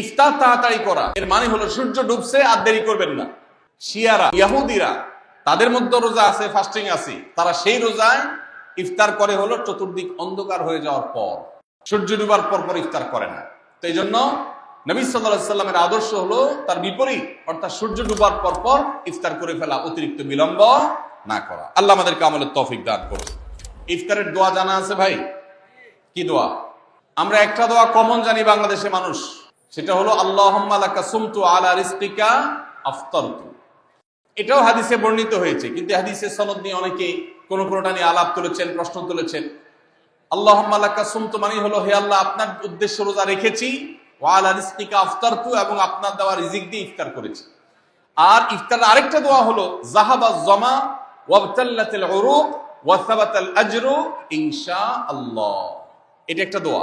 ইফতার তাড়াতাড়ি করা। এর মানে হলো সূর্য ডুবছে আর দেরি করবেন না। শিয়ারা, ইয়াহুদিরা, তাদের মধ্যে রোজা আছে ফাস্টিং আছে। তারা সেই রোজায় ইফতার করে হলো চতুর্দিক অন্ধকার হয়ে যাওয়ার পর। সূর্য ডুবার পর পর ইফতার করে না। তো এই জন্য নবী সাল্লাহ সাল্লামের আদর্শ হলো তার বিপরীত, অর্থাৎ সূর্য ডুবার পর পর ইফতার করে ফেলা, অতিরিক্ত বিলম্ব না করা। আল্লাহ আমাদেরকে আমলের তৌফিক দান করুন। ইফতারের দোয়া জানা আছে ভাই? কি দোয়া? আমরা একটা দোয়া কমন জানি বাংলাদেশের মানুষ। সেটা হলো আল্লাহ আলা রিস্তিকা আফতারতু এটাও হাদিসে বর্ণিত হয়েছে, কিন্তু হাদিসের সনদ নিয়ে অনেকে কোনো কোনোটা নিয়ে আলাপ তুলেছেন, প্রশ্ন তুলেছেন। আল্লাহ সুমতু মানে হলো, হে আল্লাহ, আপনার উদ্দেশ্য রোজা রেখেছি ওয়ালা রিস্তিকা আফতারতু এবং আপনার দেওয়া রিজিক দিয়ে ইফতার করেছি। আর ইফতার আরেকটা দোয়া হলো, জাহাবা জমা ওয়াবতাল্লাতিল উরুক ওয়াসাবাতাল আজরু ইনশা আল্লাহ। এটা একটা দোয়া।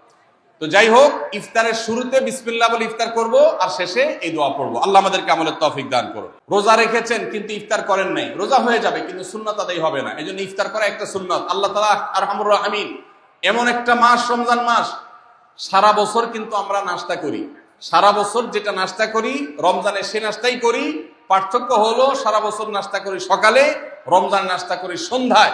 তো যাই হোক, ইফতারের শুরুতে বিসমিল্লাহ বলে ইফতার করব আর শেষে এই দোয়া পড়ব। আল্লাহ আমাদেরকে আমলের তফিক দান করো রোজা রেখেছেন, কিন্তু ইফতার করেন নাই। রোজা হয়ে যাবে, কিন্তু সুন্নত আদায় হবে না। এই জন্য ইফতার করা একটা সুন্নত। আল্লাহ তালা আর হামুর আমিন এমন একটা মাস, রমজান মাস, সারা বছর কিন্তু আমরা নাস্তা করি। সারা বছর যেটা নাস্তা করি রমজানে সে নাস্তাই করি। পার্থক্য হলো, সারা বছর নাস্তা করি সকালে, রমজান নাস্তা করি সন্ধ্যায়।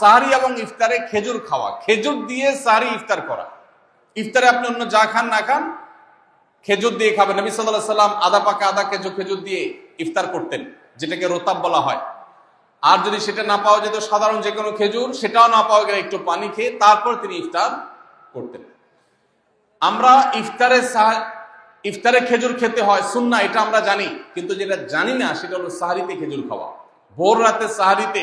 সাহারি এবং ইফতারে খেজুর খাওয়া। খেজুর দিয়ে সাহারি ইফতার করা। ইফতারে আপনি অন্য যা খান, না খান, খেজুর দিয়ে খাবেন। নবী সাল্লাহ সাল্লাম আদা পাকা আদা, খেজুর খেজুর দিয়ে ইফতার করতেন, যেটাকে রোতাব বলা হয়। আর যদি সেটা না পাওয়া যেত, সাধারণ যে কোনো খেজুর, সেটাও না পাওয়া গেলে একটু পানি খেয়ে তারপর তিনি ইফতার করতেন। আমরা ইফতারে ইফতারে খেজুর খেতে হয় সুন্না এটা আমরা জানি। কিন্তু যেটা জানি না, সেটা হলো সাহারিতে খেজুর খাওয়া। ভোর রাতে সাহারিতে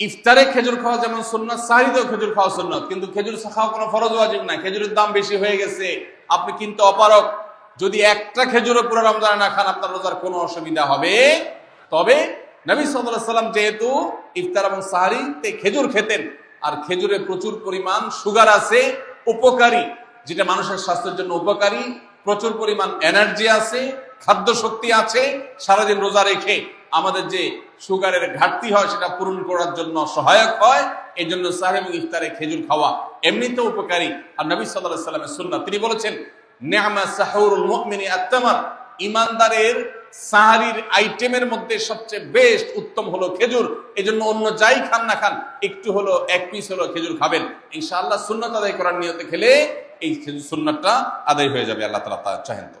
ইফতারে খেজুর খাওয়া যেমন সুন্নত সাহিদেও খেজুর খাওয়া সুন্নত। কিন্তু খেজুর খাওয়া কোনো ফরজ ওয়াজিব না। খেজুরের দাম বেশি হয়ে গেছে। আপনি কিন্তু অপারক যদি একটা খেজুরও পুরো রমজানে না খান, আপনার রোজার কোনো অসুবিধা হবে। তবে নবী সাল্লাহ সাল্লাম যেহেতু ইফতার এবং সাহারিতে খেজুর খেতেন, আর খেজুরে প্রচুর পরিমাণ সুগার আছে, উপকারী, যেটা মানুষের স্বাস্থ্যের জন্য উপকারী, প্রচুর পরিমাণ এনার্জি আছে খাদ্য শক্তি আছে, সারাদিন রোজা রেখে আমাদের যে সুগারের ঘাটতি হয়, সেটা পূরণ করার জন্য সহায়ক হয়। এই জন্য সাহেব ইফতারে খেজুর খাওয়া এমনিতেও উপকারী। আর নবী সাল্লাহ সাল্লামের সুন্না তিনি বলেছেন নেহামা সাহুরুল মুমিনী আত্মামার ইমানদারের সাহারির আইটেমের মধ্যে সবচেয়ে বেস্ট উত্তম হলো খেজুর। এই জন্য অন্য যাই খান না খান, একটু হলো, এক পিস হলো খেজুর খাবেন। ইনশাআল্লাহ সুন্নত আদায় করার নিয়তে খেলে এই খেজুর সুন্নতটা আদায় হয়ে যাবে, আল্লাহ তালা তা চাহেন তো।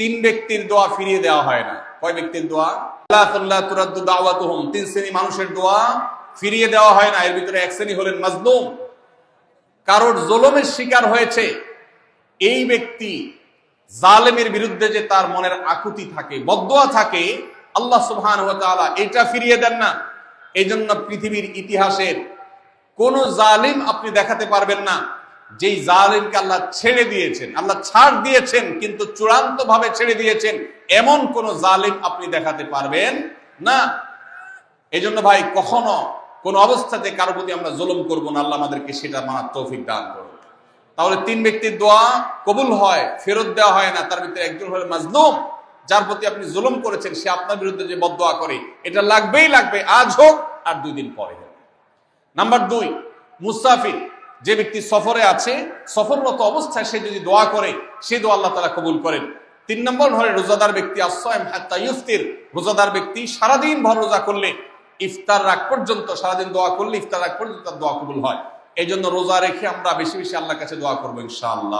তিন ব্যক্তির দোয়া ফিরিয়ে দেওয়া হয় না। কয় ব্যক্তির দোয়া? আল্লাহ তিন শ্রেণি মানুষের দোয়া ফিরিয়ে দেওয়া হয় না। এর ভিতরে এক শ্রেণি হলেন মাজলুম। কারোর জলমের শিকার হয়েছে, এই ব্যক্তি জালেমের বিরুদ্ধে যে তার মনের আকুতি থাকে, বদোয়া থাকে, আল্লাহ সুবহান এটা ফিরিয়ে দেন না। এই জন্য পৃথিবীর ইতিহাসের কোন জালিম আপনি দেখাতে পারবেন না। যেই জালিমকে আল্লাহ ছেড়ে দিয়েছেন, আল্লাহ ছাড় দিয়েছেন, কিন্তু চূড়ান্ত ভাবে ছেড়ে দিয়েছেন, এমন কোন জালিম আপনি দেখাতে পারবেন না। এই জন্য ভাই, কখনো কোন অবস্থাতে কারও প্রতি আমরা জুলুম করব না, আল্লাহ আমাদেরকে সেটা মানার তৌফিক দান করুন। তাহলে তিন ব্যক্তির দোয়া কবুল হয়, ফেরত দেওয়া হয় না, তার ভিতরে একজন হলো মাজলুম, যার প্রতি আপনি জুলুম করেছেন, সে আপনার বিরুদ্ধে যে বদোয়া করে, এটা লাগবেই লাগবে, আজ হোক আর দুই দিন পরে হোক। নাম্বার দুই মুসাফির যে ব্যক্তি সফরে আছে, সফররত অবস্থায় সে যদি দোয়া করে, সে দোয়া আল্লাহ তালা কবুল করেন। তিন নম্বর ধরে রোজাদার ব্যক্তি আশ্রয় হাত্তা ইফতির রোজাদার ব্যক্তি সারাদিন ভর রোজা করলে, ইফতার রাগ পর্যন্ত, সারাদিন দোয়া করলে ইফতার রাগ পর্যন্ত তার দোয়া কবুল হয়। এই জন্য রোজা রেখে আমরা বেশি বেশি আল্লাহর কাছে দোয়া করব ইনশাআল্লাহ।